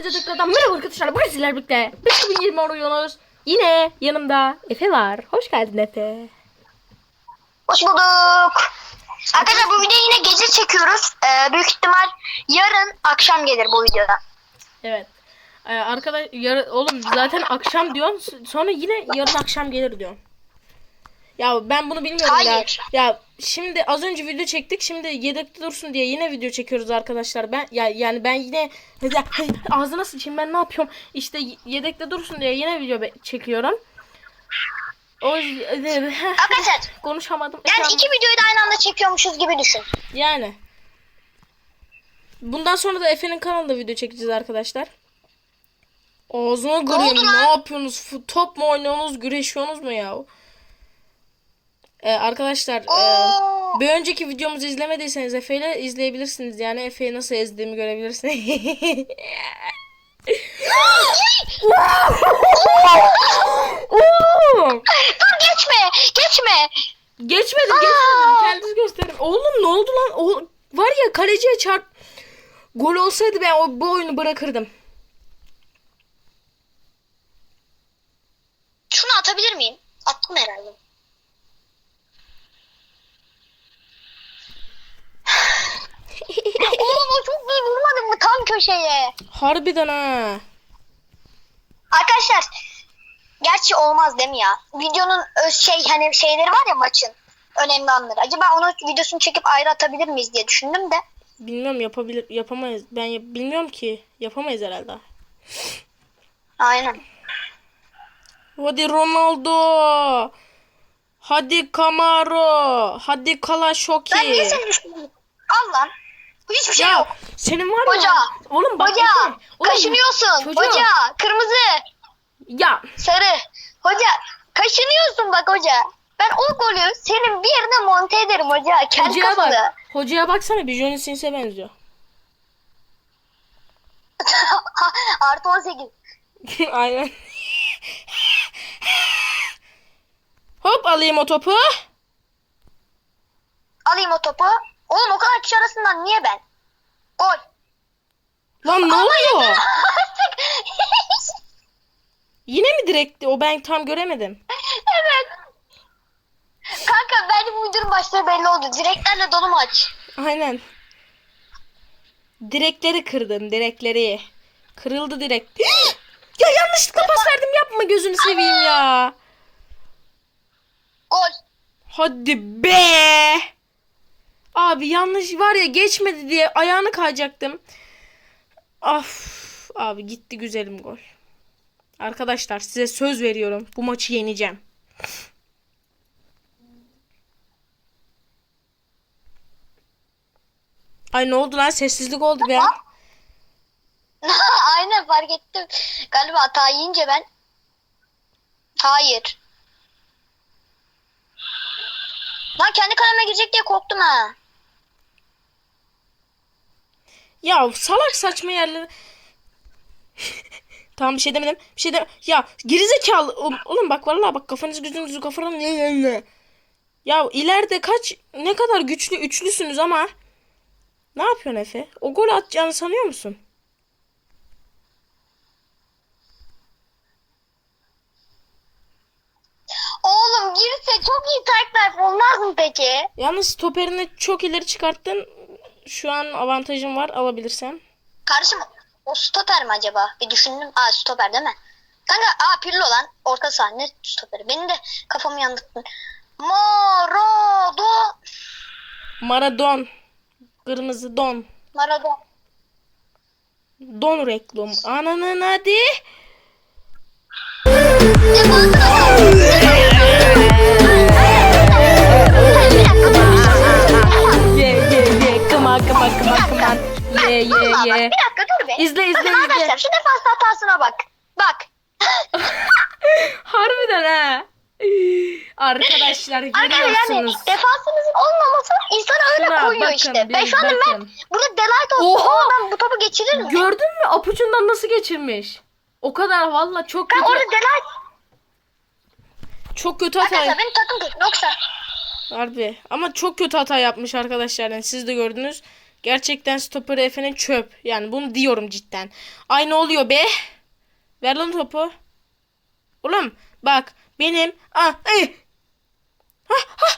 Hepinize tekrardan merhaba arkadaşlar. Bugün sizlerle birlikte 2020 oynuyoruz. Yine yanımda Efe var. Hoş geldin Efe. Hoş bulduk. Arkadaşlar bu videoyu yine gece çekiyoruz. Ee, büyük ihtimal yarın akşam gelir bu videoda. Evet. Ee, arkadaş yarın oğlum zaten akşam diyorsun sonra yine yarın akşam gelir diyorsun. Ya ben bunu bilmiyorum Hayır. ya. Ya şimdi az önce video çektik. Şimdi yedekte dursun diye yine video çekiyoruz arkadaşlar. Ben ya yani ben yine ya, ağzına sıçayım ben ne yapıyorum? İşte yedekte dursun diye yine video çekiyorum. O Arkadaşlar konuşamadım. yani iki videoyu da aynı anda çekiyormuşuz gibi düşün. Yani. Bundan sonra da Efe'nin kanalında video çekeceğiz arkadaşlar. Ağzına göreyim. Ne lan? yapıyorsunuz? Top mu oynuyorsunuz? Güreşiyorsunuz mu ya? Ee, arkadaşlar e, bir önceki videomuzu izlemediyseniz Efe ile izleyebilirsiniz. Yani Efe'yi nasıl ezdiğimi görebilirsiniz. Dur geçme geçme. Geçmedim geçmedim. Kendiniz gösterin. Oğlum ne oldu lan? O, var ya kaleciye çarp. Gol olsaydı ben o, bu oyunu bırakırdım. Şunu atabilir miyim? Attım herhalde. Oğlum o çok iyi vurmadın mı tam köşeye? Harbiden ha. Arkadaşlar gerçi olmaz değil mi ya? Videonun öz şey hani şeyleri var ya maçın önemli anları. Acaba onun videosunu çekip ayrı atabilir miyiz diye düşündüm de. Bilmiyorum yapabilir yapamayız. Ben yap- bilmiyorum ki. Yapamayız herhalde. Aynen. Hadi Ronaldo. Hadi Camaro. Hadi Ben niye Kalaşoki. seni düşündüm? Al lan. Hiçbir şey yok. senin var ya. Hoca. Oğlum bak Hoca. Efe, oğlum, Kaşınıyorsun. çocuğum. Hoca. Kırmızı. Ya Sarı. Hoca. Kaşınıyorsun bak hoca. Ben o golü senin bir yerine monte ederim hoca. Kendi hocaya kafanı. bak. Hocaya baksana bir Johnny Sins'e benziyor. Artı 18. Aynen. Hop alayım o topu. Alayım o topu. Oğlum o kadar kişi arasından niye ben? Gol. Lan ne Ama oluyor? Yine mi direkti? O ben tam göremedim. evet. Kanka bence bu videonun başları belli oldu. Direklerle dolu maç. Aynen. Direkleri kırdım, direkleri. Kırıldı direk. ya yanlışlıkla pas verdim yapma gözünü seveyim ya. Gol. Hadi be. Abi yanlış var ya geçmedi diye ayağını kayacaktım. Of abi gitti güzelim gol. Arkadaşlar size söz veriyorum bu maçı yeneceğim. Ay ne oldu lan sessizlik oldu be. Aynen fark ettim. Galiba hata yiyince ben. Hayır. Lan kendi kaleme girecek diye korktum ha. Ya salak saçma yerleri. tamam bir şey demedim. Bir şey de ya gerizekalı oğlum, bak vallahi bak kafanız gözünüzü kafanız. Ya ileride kaç ne kadar güçlü üçlüsünüz ama ne yapıyorsun Efe? O gol atacağını sanıyor musun? Oğlum girse çok iyi taklar olmaz mı peki? Yalnız stoperini çok ileri çıkarttın. Şu an avantajın var alabilirsen. Kardeşim o stoper mi acaba? Bir düşündüm. Aa stoper değil mi? Kanka aa Pirlo lan. Orta saha ne stoperi? Benim de kafamı yandırdın. Morodo. Maradon. Kırmızı don. Maradon. Don reklam. Ananın hadi. Ye ye Vallahi bak, ye. bir dakika dur be. İzle, izle, Bakın izle. arkadaşlar şu defans hatasına bak. Bak. Harbiden ha. Arkadaşlar Arkadaşlar yani görüyorsunuz. defansımızın olmaması insana öyle Şuna koyuyor bakın, işte. bir Ben şu anda bakın. Mert burada delight olsun. Oha! Ben bu topu geçirir mi? Gördün mü apucundan nasıl geçirmiş? O kadar valla çok Ben kötü. orada delight. Çok kötü hata. Arkadaşlar benim takım kötü. Yoksa Harbi. Ama çok kötü hata yapmış arkadaşlar. Yani siz de gördünüz. Gerçekten stoper Efe'nin çöp. Yani bunu diyorum cidden. Ay ne oluyor be? Ver lan topu. Oğlum bak benim. Ah, ay. Hah, hah.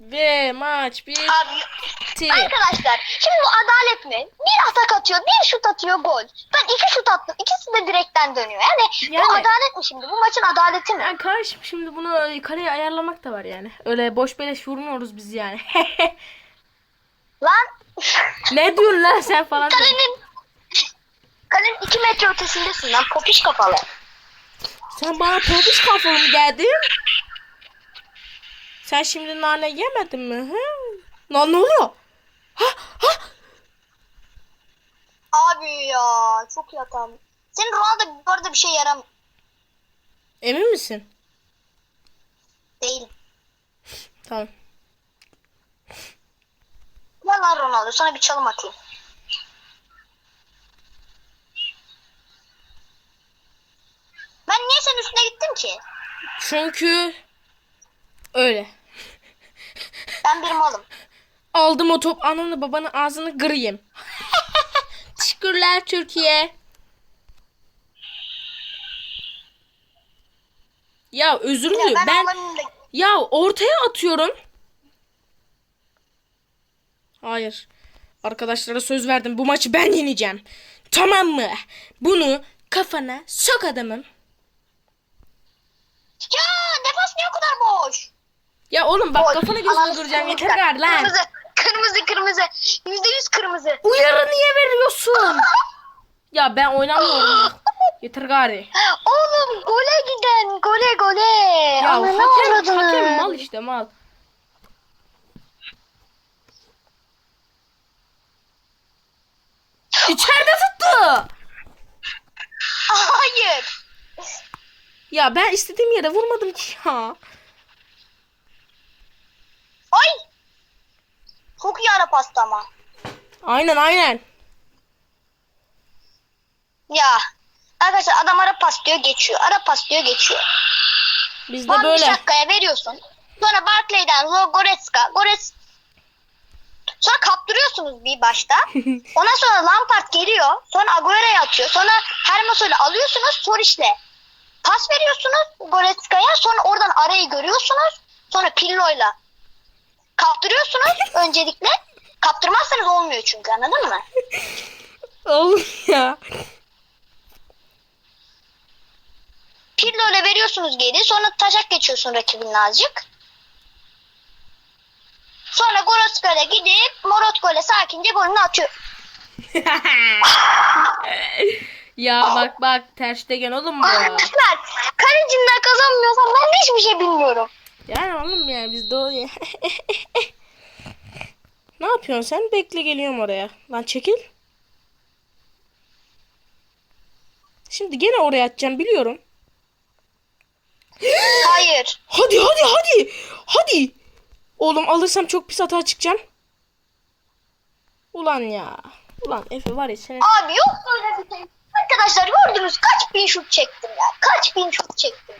Ve maç bitti. Abi arkadaşlar şimdi bu adalet mi? Bir atak atıyor, bir şut atıyor gol. Ben iki şut attım. ikisi de direkten dönüyor. Yani, Yani- bu adalet mi şimdi? Bu maçın adaleti mi? Yani kardeşim şimdi bunu kaleye ayarlamak da var yani. Öyle boş beleş vurmuyoruz biz yani. Lan ne diyorsun lan sen falan. kalenin kalenin iki metre ötesindesin lan popiş kafalı. Sen bana popiş kafalı mı geldin? Sen şimdi nane yemedin mi? Hı? Lan ne oluyor? Ha, ha. Abi ya çok iyi hatam. Senin Ronaldo bu arada bir şey yaram Emin misin? değil. Tamam. Gel lan Ronaldo sana bir çalım atayım. Ben niye senin üstüne gittim ki? Çünkü öyle. Ben bir malım. Aldım o top ananı babanın ağzını kırayım. Teşekkürler Türkiye. Ya özür diliyorum. ben, Ben ya ortaya atıyorum. Hayır. Arkadaşlara söz verdim. Bu maçı ben yeneceğim. Tamam mı? Bunu kafana sok adamım. Ya defans niye o kadar boş? Ya oğlum bak Boş. kafanı gözünü kıracağım yeter gari lan. Kırmızı, kırmızı, kırmızı. Yüzde yüz kırmızı. Uyarı niye veriyorsun? ya ben oynamıyorum. yeter gari. Oğlum gole giden, gole gole. Ya Ananı hakem, hakem mal işte mal. İçeride tuttu. Hayır. Ya ben istediğim yere vurmadım ki ya. Ay. Çok iyi ara pasta ama. Aynen aynen. Ya. Arkadaşlar adam ara pas diyor geçiyor. Ara pas diyor geçiyor. Bizde Van böyle. Bissaka'ya veriyorsun. Sonra Barclay'den Lo Goretzka. Sonra kaptırıyorsunuz bir başta. Ondan sonra Lampard geliyor. Sonra Agüero'ya atıyor. Sonra Hermoso'yla alıyorsunuz. Soriş'le pas veriyorsunuz Goretzka'ya. Sonra oradan arayı görüyorsunuz. Sonra Pirlo'yla kaptırıyorsunuz öncelikle. Kaptırmazsanız olmuyor çünkü anladın mı? Oğlum ya. Pirlo'yla veriyorsunuz geri. Sonra taşak geçiyorsun rakibinin azıcık. Sonra Goretzka'ya gidip Morotko'yla sakince golünü atıyor. ya bak bak ters degen oğlum bu. Arkadaşlar kalecimden kazanmıyorsam ben de hiçbir şey bilmiyorum. Yani oğlum ya bizde o ya. ne yapıyorsun sen? Bekle geliyorum oraya. Lan çekil. Şimdi gene oraya atacağım biliyorum. Hayır. Hadi hadi hadi. Hadi. Oğlum alırsam çok pis hata çıkacağım. Ulan ya. Ulan Efe var ya senin. Abi yok böyle bir şey. Arkadaşlar gördünüz kaç bin şut çektim ya. Kaç bin şut çektim.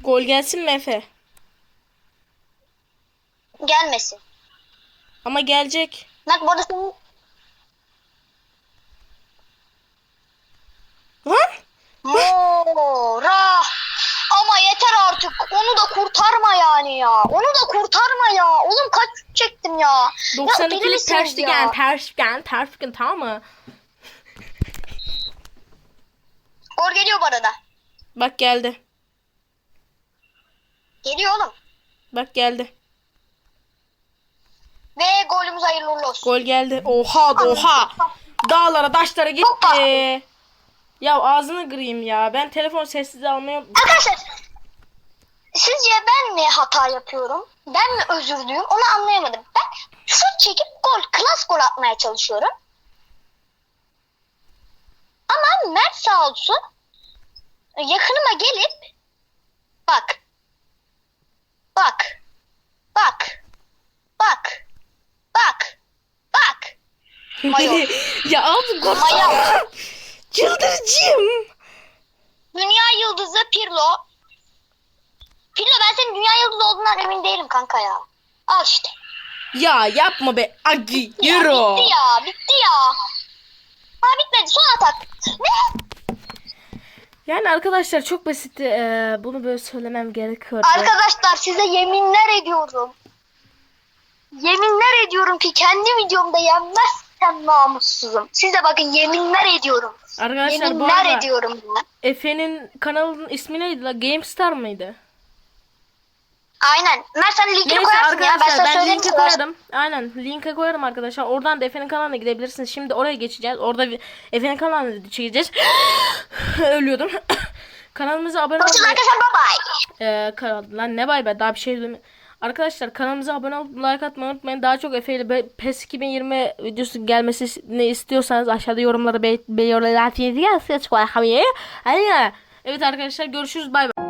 Gol gelsin mi Efe? Gelmesin. Ama gelecek. Bak burada senin Lan. Mora. Ama yeter artık. Onu da kurtarma yani ya. Onu da kurtarma ya. Oğlum kaç çektim ya. Ya deli 92'lik misiniz ters degen, ters degen, ters degen tamam mı? Gol geliyor bu arada. Bak geldi. Geliyor oğlum. Bak geldi. Ve golümüz hayırlı uğurlu olsun. Gol geldi. Oha oha. Dağlara taşlara Hoppa. Ya ağzını kırayım ya. Ben telefon sessiz almaya... Arkadaşlar sizce ben mi hata yapıyorum? Ben mi özür diliyorum? Onu anlayamadım. Ben şut çekip gol, klas gol atmaya çalışıyorum. Ama Mert sağ olsun yakınıma gelip bak bak bak bak bak bak Mayo. ya abi gol. Mayo. Çıldıracağım. Dünya yıldızı Pirlo Filo ben senin dünya yıldızı olduğundan emin değilim kanka ya. Al işte. Ya yapma be. Agi Ya, yürü. bitti ya bitti ya. Ha bitmedi son atak. Ne? Yani arkadaşlar çok basit. Ee, bunu böyle söylemem gerekiyordu. Arkadaşlar size yeminler ediyorum. Yeminler ediyorum ki kendi videomda yenmezsem namussuzum. Size bakın yeminler ediyorum. Arkadaşlar bu yeminler arada ediyorum ben. Efe'nin kanalının ismi neydi la? GameStar mıydı? Aynen. Mert sen linkini Neyse koyarsın ya. Ben sana ben, söyleyeyim. linke ki- koyarım. Aynen linke koyarım arkadaşlar. Oradan da Efe'nin kanalına gidebilirsiniz. Şimdi oraya geçeceğiz. Orada Efe'nin kanalına çekeceğiz. Ölüyordum. Kanalımıza abone olmayı... arkadaşlar bye bye. Ee, kanal- lan ne bay be daha bir şey. Arkadaşlar kanalımıza abone olup like atmayı unutmayın. Daha çok Efe ile PES 2020 videosu gelmesini istiyorsanız aşağıda yorumlara be- be- yorumlara Evet arkadaşlar görüşürüz bay bay.